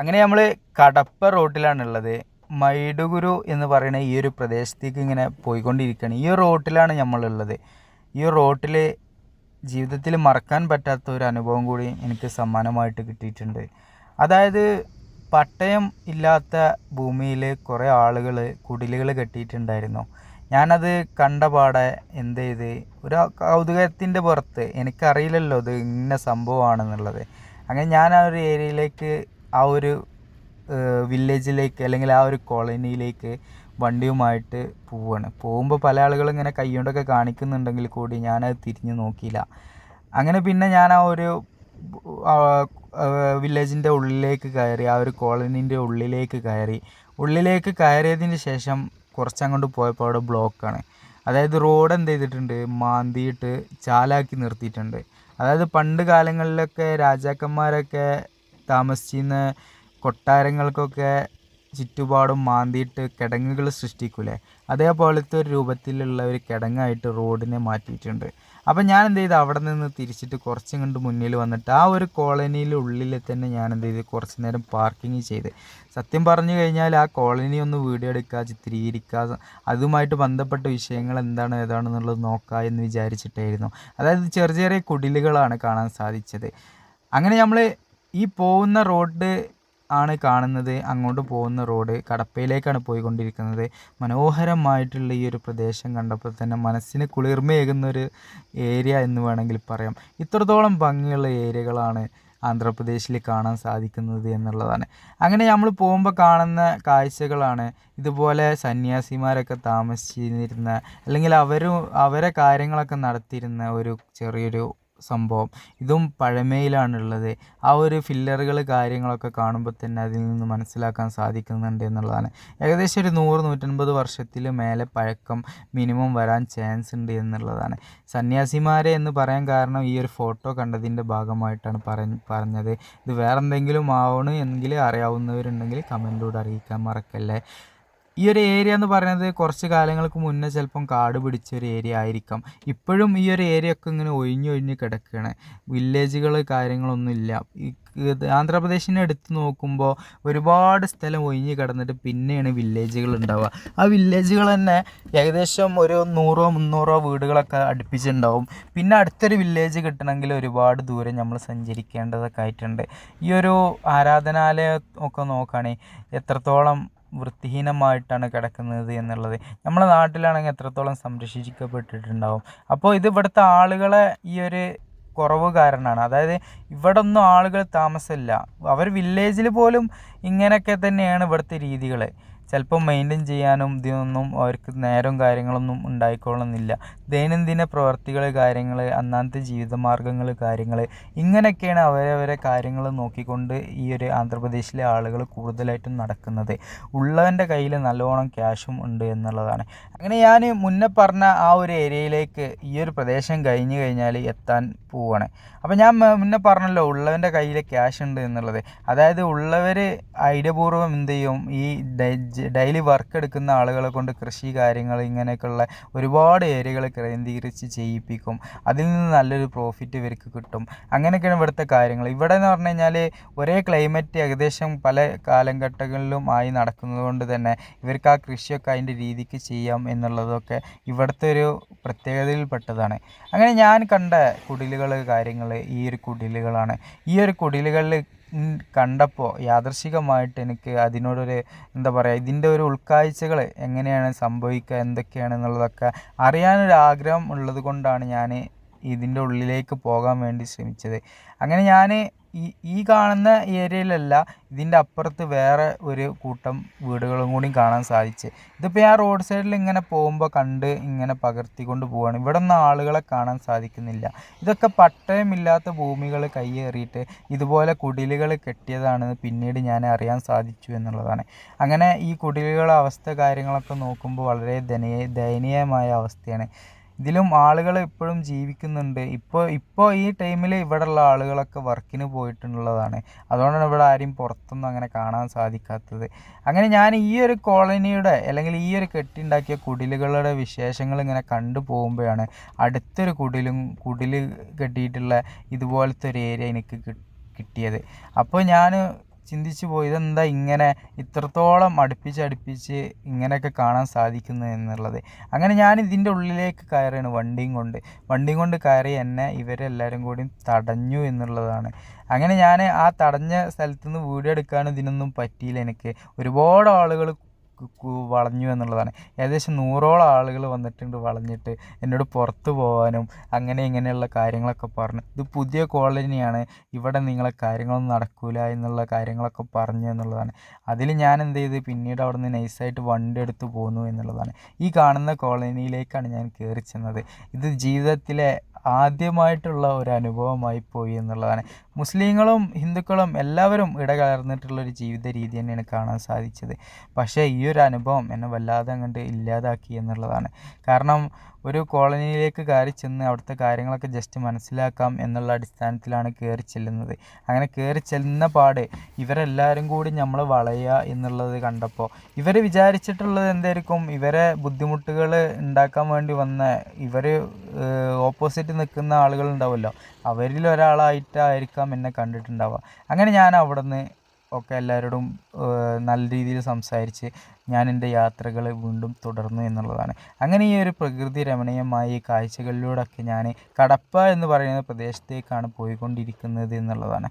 അങ്ങനെ നമ്മൾ കടപ്പ റോട്ടിലാണുള്ളത്. മൈഡുഗുരു എന്ന് പറയുന്ന ഈ ഒരു പ്രദേശത്തേക്ക് ഇങ്ങനെ പോയിക്കൊണ്ടിരിക്കുകയാണ് ഈ റോട്ടിലാണ് നമ്മളുള്ളത്. ഈ റോട്ടിൽ ജീവിതത്തിൽ മറക്കാൻ പറ്റാത്ത ഒരു അനുഭവം കൂടി എനിക്ക് സമ്മാനമായിട്ട് കിട്ടിയിട്ടുണ്ട്. അതായത് പട്ടയം ഇല്ലാത്ത ഭൂമിയിൽ കുറേ ആളുകൾ കുടിലുകൾ കെട്ടിയിട്ടുണ്ടായിരുന്നു. ഞാനത് കണ്ട പാടെ എന്ത് ചെയ്ത് ഒരു കൗതുകത്തിന്റെ പുറത്ത് എനിക്കറിയില്ലല്ലോ ഇത് ഇന്ന സംഭവമാണെന്നുള്ളത്. അങ്ങനെ ഞാൻ ആ ഒരു ഏരിയയിലേക്ക് ആ ഒരു വില്ലേജിലേക്ക് അല്ലെങ്കിൽ ആ ഒരു കോളനിയിലേക്ക് വണ്ടിയുമായിട്ട് പോവുകയാണ് പോകുമ്പോൾ പല ആളുകളും ഇങ്ങനെ കൈകൊണ്ടൊക്കെ കാണിക്കുന്നുണ്ടെങ്കിൽ കൂടി ഞാനത് തിരിഞ്ഞു നോക്കിയില്ല. അങ്ങനെ പിന്നെ ഞാൻ ആ ഒരു വില്ലേജിന്റെ ഉള്ളിലേക്ക് കയറി ആ ഒരു കോളനീന്റെ ഉള്ളിലേക്ക് കയറി. ഉള്ളിലേക്ക് കയറിയതിന് ശേഷം കുറച്ചങ്ങോട്ട് പോയപ്പോൾ അവിടെ ബ്ലോക്കാണ്. അതായത് റോഡ് എന്ത് ചെയ്തിട്ടുണ്ട്? മാന്തിയിട്ട് ചാലാക്കി നിർത്തിയിട്ടുണ്ട്. അതായത് പണ്ട് കാലങ്ങളിലൊക്കെ രാജാക്കന്മാരൊക്കെ താമസിച്ചിരുന്ന കൊട്ടാരങ്ങൾക്കൊക്കെ ചുറ്റുപാടും മാന്തിയിട്ട് കിടങ്ങുകൾ സൃഷ്ടിക്കൂലേ? അതേപോലത്തെ ഒരു രൂപത്തിലുള്ള ഒരു കിടങ്ങായിട്ട് റോഡിനെ മാറ്റിയിട്ടുണ്ട്. അപ്പം ഞാൻ എന്ത് ചെയ്തു? അവിടെ നിന്ന് തിരിച്ചിട്ട് കുറച്ചും കണ്ട് മുന്നിൽ വന്നിട്ട് ആ ഒരു കോളനിയിൽ ഉള്ളിൽ തന്നെ ഞാൻ എന്ത് ചെയ്ത്? കുറച്ച് നേരം പാർക്കിങ് ചെയ്ത്. സത്യം പറഞ്ഞു കഴിഞ്ഞാൽ ആ കോളനി ഒന്ന് വീഡിയോ എടുക്കുക ചിത്രീകരിക്കുക അതുമായിട്ട് ബന്ധപ്പെട്ട വിഷയങ്ങൾ എന്താണ് ഏതാണെന്നുള്ളത് നോക്കുക എന്ന് വിചാരിച്ചിട്ടായിരുന്നു. അതായത് ചെറിയ ചെറിയ കുടിലുകളാണ് കാണാൻ സാധിച്ചത്. അങ്ങനെ നമ്മൾ ഈ പോകുന്ന റോഡ് ആണ് കാണുന്നത്. അങ്ങോട്ട് പോകുന്ന റോഡ് കടപ്പയിലേക്കാണ് പോയിക്കൊണ്ടിരിക്കുന്നത്. മനോഹരമായിട്ടുള്ള ഈ ഒരു പ്രദേശം കണ്ടപ്പോൾ തന്നെ മനസ്സിന് കുളിർമയേകുന്ന ഒരു ഏരിയ എന്ന് വേണമെങ്കിൽ പറയാം. ഇത്രത്തോളം ഭംഗിയുള്ള ഏരിയകളാണ് ആന്ധ്രാപ്രദേശിൽ കാണാൻ സാധിക്കുന്നത് എന്നുള്ളതാണ്. അങ്ങനെ നമ്മൾ പോകുമ്പോൾ കാണുന്ന കാഴ്ചകളാണ്. ഇതുപോലെ സന്യാസിമാരൊക്കെ താമസിച്ചിരുന്ന അല്ലെങ്കിൽ അവരും അവരെ കാര്യങ്ങളൊക്കെ നടത്തിയിരുന്ന ഒരു ചെറിയൊരു സംഭവം. ഇതും പഴമയിലാണുള്ളത്. ആ ഒരു ഫില്ലറുകൾ കാര്യങ്ങളൊക്കെ കാണുമ്പോൾ തന്നെ അതിൽ നിന്ന് മനസ്സിലാക്കാൻ സാധിക്കുന്നുണ്ട് എന്നുള്ളതാണ്. ഏകദേശം ഒരു നൂറ് നൂറ്റൻപത് വർഷത്തിൽ മേലെ പഴക്കം മിനിമം വരാൻ ചാൻസ് ഉണ്ട് എന്നുള്ളതാണ്. സന്യാസിമാരെ എന്ന് പറയാൻ കാരണം ഈ ഒരു ഫോട്ടോ കണ്ടതിന്റെ ഭാഗമായിട്ടാണ് പറഞ്ഞ് പറഞ്ഞത്. ഇത് വേറെന്തെങ്കിലും ആവണം എങ്കിൽ അറിയാവുന്നവരുണ്ടെങ്കിൽ കമന്റിലൂടെ അറിയിക്കാൻ മറക്കല്ലേ? ഈ ഒരു ഏരിയ എന്ന് പറയുന്നത് കുറച്ച് കാലങ്ങൾക്ക് മുന്നേ ചിലപ്പം കാട് പിടിച്ച ഒരു ഏരിയ ആയിരിക്കാം. ഇപ്പോഴും ഈ ഒരു ഏരിയ ഒക്കെ ഇങ്ങനെ ഒഴിഞ്ഞൊഴിഞ്ഞ് കിടക്കുകയാണ്. വില്ലേജുകൾ കാര്യങ്ങളൊന്നും ഇല്ല. ആന്ധ്രാപ്രദേശിനെ എടുത്ത് നോക്കുമ്പോൾ ഒരുപാട് സ്ഥലം ഒഴിഞ്ഞ് കിടന്നിട്ട് പിന്നെയാണ് വില്ലേജുകൾ ഉണ്ടാവുക. ആ വില്ലേജുകൾ തന്നെ ഏകദേശം ഒരു നൂറോ മുന്നൂറോ വീടുകളൊക്കെ അടുപ്പിച്ചുണ്ടാവും പിന്നെ അടുത്തൊരു വില്ലേജ് കിട്ടണമെങ്കിൽ ഒരുപാട് ദൂരം നമ്മൾ സഞ്ചരിക്കേണ്ടതൊക്കെ ആയിട്ടുണ്ട്. ഈ ഒരു ആരാധനാലയം ഒക്കെ നോക്കുകയാണെങ്കിൽ എത്രത്തോളം വൃത്തിഹീനമായിട്ടാണ് കിടക്കുന്നത് എന്നുള്ളത്. നമ്മളെ നാട്ടിലാണെങ്കിൽ എത്രത്തോളം സംരക്ഷിക്കപ്പെട്ടിട്ടുണ്ടാവും. അപ്പോൾ ഇത് ഇവിടുത്തെ ആളുകളെ ഈ ഒരു കുറവ് കാരണമാണ്. അതായത് ഇവിടെ ഒന്നും ആളുകൾ താമസമില്ല. അവർ വില്ലേജിൽ പോലും ഇങ്ങനെയൊക്കെ തന്നെയാണ് ഇവിടുത്തെ രീതികൾ ചിലപ്പോൾ മെയിന്റെയിൻ ചെയ്യാനും ഇതിനൊന്നും അവർക്ക് നേരവും കാര്യങ്ങളൊന്നും ഉണ്ടായിക്കൊള്ളുന്നില്ല. ദൈനംദിന പ്രവർത്തികൾ കാര്യങ്ങൾ അന്നാമത്തെ ജീവിതമാർഗങ്ങൾ കാര്യങ്ങൾ ഇങ്ങനെയൊക്കെയാണ് അവരവരെ കാര്യങ്ങൾ നോക്കിക്കൊണ്ട് ഈ ഒരു ആന്ധ്രാപ്രദേശിലെ ആളുകൾ കൂടുതലായിട്ടും നടക്കുന്നത്. ഉള്ളവന്റെ കയ്യിൽ നല്ലോണം ക്യാഷും ഉണ്ട് എന്നുള്ളതാണ്. അങ്ങനെ ഞാൻ മുന്നേ പറഞ്ഞ ആ ഒരു ഏരിയയിലേക്ക് ഈ ഒരു പ്രദേശം കഴിഞ്ഞ് കഴിഞ്ഞാൽ എത്താൻ പോവുകയാണ് അപ്പോൾ ഞാൻ മുന്നേ പറഞ്ഞല്ലോ ഉള്ളവന്റെ കയ്യിൽ ക്യാഷ് ഉണ്ട് എന്നുള്ളത്. അതായത് ഉള്ളവർ ഐഡിയപൂർവം എന്ത് ചെയ്യും? ഈ ഡെയിലി വർക്ക് എടുക്കുന്ന ആളുകളെ കൊണ്ട് കൃഷി കാര്യങ്ങൾ ഇങ്ങനെയൊക്കെയുള്ള ഒരുപാട് ഏരിയകൾ കേന്ദ്രീകരിച്ച് ചെയ്യിപ്പിക്കും. അതിൽ നിന്ന് നല്ലൊരു പ്രോഫിറ്റ് ഇവർക്ക് കിട്ടും. അങ്ങനെയൊക്കെയാണ് ഇവിടുത്തെ കാര്യങ്ങൾ. ഇവിടെ എന്ന് പറഞ്ഞു കഴിഞ്ഞാൽ ഒരേ ക്ലൈമറ്റ് ഏകദേശം പല കാലഘട്ടങ്ങളിലും ആയി നടക്കുന്നത് കൊണ്ട് തന്നെ ഇവർക്ക് ആ കൃഷിയൊക്കെ അതിന്റെ രീതിക്ക് ചെയ്യാം എന്നുള്ളതൊക്കെ ഇവിടുത്തെ ഒരു പ്രത്യേകതയിൽപ്പെട്ടതാണ്. അങ്ങനെ ഞാൻ കണ്ട കുടിലുകൾ കാര്യങ്ങൾ ഈ ഒരു കുടിലുകളാണ്. ഈ ഒരു കുടിലുകളിൽ കണ്ടപ്പോൾ യാദർശികമായിട്ട് എനിക്ക് അതിനോടൊരു എന്താ പറയുക ഇതിന്റെ ഒരു ഉൾക്കാഴ്ചകൾ എങ്ങനെയാണ് സംഭവിക്കുക എന്തൊക്കെയാണ് എന്നുള്ളതൊക്കെ അറിയാനൊരു ആഗ്രഹം ഉള്ളത് കൊണ്ടാണ് ഞാൻ ഇതിന്റെ ഉള്ളിലേക്ക് പോകാൻ വേണ്ടി ശ്രമിച്ചത്. അങ്ങനെ ഞാൻ ഈ ഈ കാണുന്ന ഏരിയയിലല്ല ഇതിന്റെ അപ്പുറത്ത് വേറെ ഒരു കൂട്ടം വീടുകളും കൂടി കാണാൻ സാധിച്ച്. ഇതിപ്പോൾ ഞാൻ റോഡ് സൈഡിൽ ഇങ്ങനെ പോകുമ്പോൾ കണ്ട് ഇങ്ങനെ പകർത്തിക്കൊണ്ട് പോവാണ്. ഇവിടെ ഒന്നും ആളുകളെ കാണാൻ സാധിക്കുന്നില്ല. ഇതൊക്കെ പട്ടയമില്ലാത്ത ഭൂമികൾ കയ്യേറിയിട്ട് ഇതുപോലെ കുടിലുകൾ കെട്ടിയതാണെന്ന് പിന്നീട് ഞാൻ അറിയാൻ സാധിച്ചു എന്നുള്ളതാണ്. അങ്ങനെ ഈ കുടിലുകളുടെ അവസ്ഥ കാര്യങ്ങളൊക്കെ നോക്കുമ്പോൾ വളരെ ദയനീയ ദയനീയമായ അവസ്ഥയാണ്. ഇതിലും ആളുകൾ ഇപ്പോഴും ജീവിക്കുന്നുണ്ട്. ഇപ്പോൾ ഇപ്പോൾ ഈ ടൈമിൽ ഇവിടെയുള്ള ആളുകളൊക്കെ വർക്കിന് പോയിട്ടുള്ളതാണ്. അതുകൊണ്ടാണ് ഇവിടെ ആരെയും പുറത്തൊന്നും അങ്ങനെ കാണാൻ സാധിക്കാത്തത്. അങ്ങനെ ഞാൻ ഈ ഒരു കോളനിയുടെ അല്ലെങ്കിൽ ഈ ഒരു കെട്ടിണ്ടാക്കിയ കുടിലുകളുടെ വിശേഷങ്ങൾ ഇങ്ങനെ കണ്ടു പോകുമ്പോഴാണ് അടുത്തൊരു കുടിലും കുടിൽ കെട്ടിയിട്ടുള്ള ഇതുപോലത്തെ ഒരു ഏരിയ എനിക്ക് കിട്ടിയത്. അപ്പോൾ ഞാൻ ചിന്തിച്ചു പോയി ഇതെന്താ ഇങ്ങനെ ഇത്രത്തോളം അടുപ്പിച്ച് അടുപ്പിച്ച് ഇങ്ങനെയൊക്കെ കാണാൻ സാധിക്കുന്നു എന്നുള്ളത്? അങ്ങനെ ഞാൻ ഇതിന്റെ ഉള്ളിലേക്ക് കയറുകയാണ് വണ്ടിയും കൊണ്ട്. വണ്ടിയും കൊണ്ട് കയറി എന്നെ ഇവരെല്ലാവരും കൂടി തടഞ്ഞു എന്നുള്ളതാണ്. അങ്ങനെ ഞാൻ ആ തടഞ്ഞ സ്ഥലത്തുനിന്ന് വീഡിയോ എടുക്കാനും ഇതിനൊന്നും പറ്റിയില്ല എനിക്ക്. ഒരുപാട് ആളുകൾ വളഞ്ഞു എന്നുള്ളതാണ്. ഏകദേശം നൂറോളം ആളുകൾ വന്നിട്ടുണ്ട് വളഞ്ഞിട്ട് എന്നോട് പുറത്തു പോകാനും അങ്ങനെ ഇങ്ങനെയുള്ള കാര്യങ്ങളൊക്കെ പറഞ്ഞു. ഇത് പുതിയ കോളനിയാണ്. ഇവിടെ നിങ്ങളെ കാര്യങ്ങളൊന്നും നടക്കില്ല എന്നുള്ള കാര്യങ്ങളൊക്കെ പറഞ്ഞു എന്നുള്ളതാണ്. അതിൽ ഞാൻ എന്ത് ചെയ്ത്? പിന്നീട് അവിടെ നിന്ന് നൈസായിട്ട് വണ്ടി എടുത്ത് പോന്നു എന്നുള്ളതാണ്. ഈ കാണുന്ന കോളനിയിലേക്കാണ് ഞാൻ കയറി ചെന്നത്. ഇത് ജീവിതത്തിലെ ആദ്യമായിട്ടുള്ള ഒരു അനുഭവമായി പോയി എന്നുള്ളതാണ്. മുസ്ലിങ്ങളും ഹിന്ദുക്കളും എല്ലാവരും ഇടകലർന്നിട്ടുള്ള ഒരു ജീവിത രീതി തന്നെയാണ് കാണാൻ സാധിച്ചത്. പക്ഷേ ഈ ഒരു അനുഭവം എന്നെ വല്ലാതെ അങ്ങോട്ട് ഇല്ലാതാക്കി എന്നുള്ളതാണ്. കാരണം ഒരു കോളനിയിലേക്ക് കയറി ചെന്ന് അവിടുത്തെ കാര്യങ്ങളൊക്കെ ജസ്റ്റ് മനസ്സിലാക്കാം എന്നുള്ള അടിസ്ഥാനത്തിലാണ് കയറി ചെല്ലുന്നത്. അങ്ങനെ കയറി ചെല്ലുന്ന പാട് ഇവരെല്ലാവരും കൂടി നമ്മൾ വളയുക എന്നുള്ളത് കണ്ടപ്പോൾ ഇവർ വിചാരിച്ചിട്ടുള്ളത് എന്തായിരിക്കും? ഇവരെ ബുദ്ധിമുട്ടുകൾ ഉണ്ടാക്കാൻ വേണ്ടി വന്ന ഇവർ ഓപ്പോസിറ്റ് നിൽക്കുന്ന ആളുകൾ ഉണ്ടാവുമല്ലോ അവരിൽ ഒരാളായിട്ടായിരിക്കാം എന്നെ കണ്ടിട്ടുണ്ടാവുക. അങ്ങനെ ഞാൻ അവിടെ നിന്ന് ഒക്കെ എല്ലാവരോടും നല്ല രീതിയിൽ സംസാരിച്ച് ഞാൻ എന്റെ യാത്രകൾ വീണ്ടും തുടർന്നു എന്നുള്ളതാണ്. അങ്ങനെ ഈ ഒരു പ്രകൃതി രമണീയമായ ഈ കാഴ്ചകളിലൂടെയൊക്കെ ഞാൻ കടപ്പ എന്ന് പറയുന്ന പ്രദേശത്തേക്കാണ് പോയിക്കൊണ്ടിരിക്കുന്നത് എന്നുള്ളതാണ്.